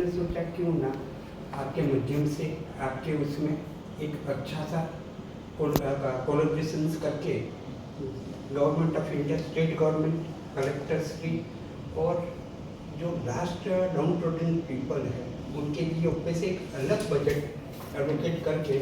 हमने सोचा, क्यों ना आपके माध्यम से, आपके उसमें एक अच्छा सा कोलोब्रेशन करके government of India state government collectors की और जो लास्ट डाउन पीपल है, उनके लिए ऊपर से एक अलग बजट एलोकेट करके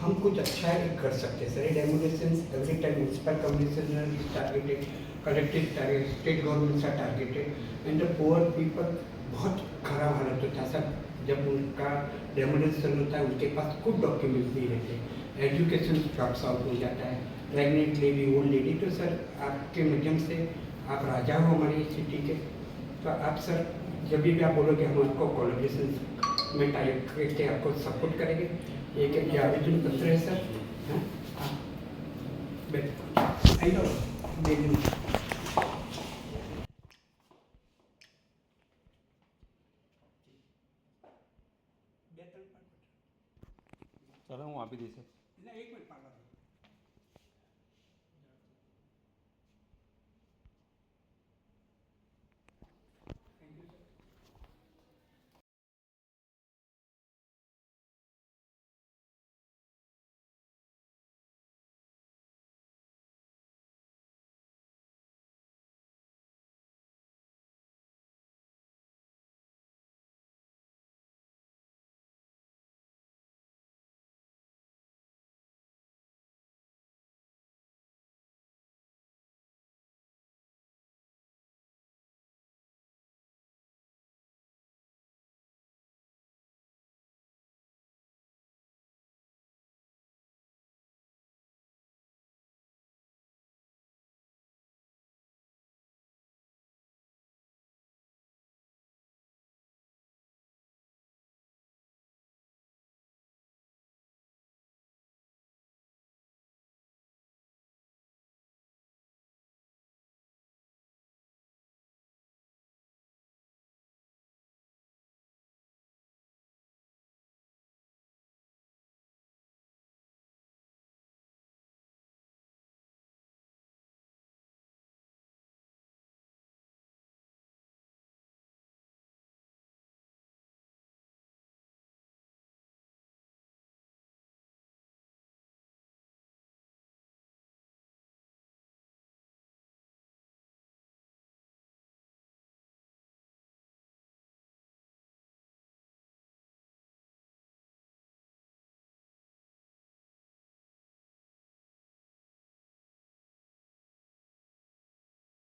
हम कुछ अच्छा कर सकते हैं। Sir demolition every time municipal commissioner is targeted collective target state governments are targeted and the poor people बहुत खराब हालत होता है। सर जब उनका डेमोलेशन होता है, उनके पास कुछ डॉक्यूमेंट्स नहीं रहते एजुकेशन ड्रॉप्स आउट हो जाता है। प्रेगनेंट लेडी ओल्ड लेडी तो सर आपके माध्यम से आप राजा हो हमारी सिटी के। तो आप सर जब भी आप बोलोगे, हम आपको कोलोब्रेशन में टाइप करके आपको सपोर्ट करेंगे। एक एक आवेदन पत्र है सर चलो दे पे नहीं एक मिनट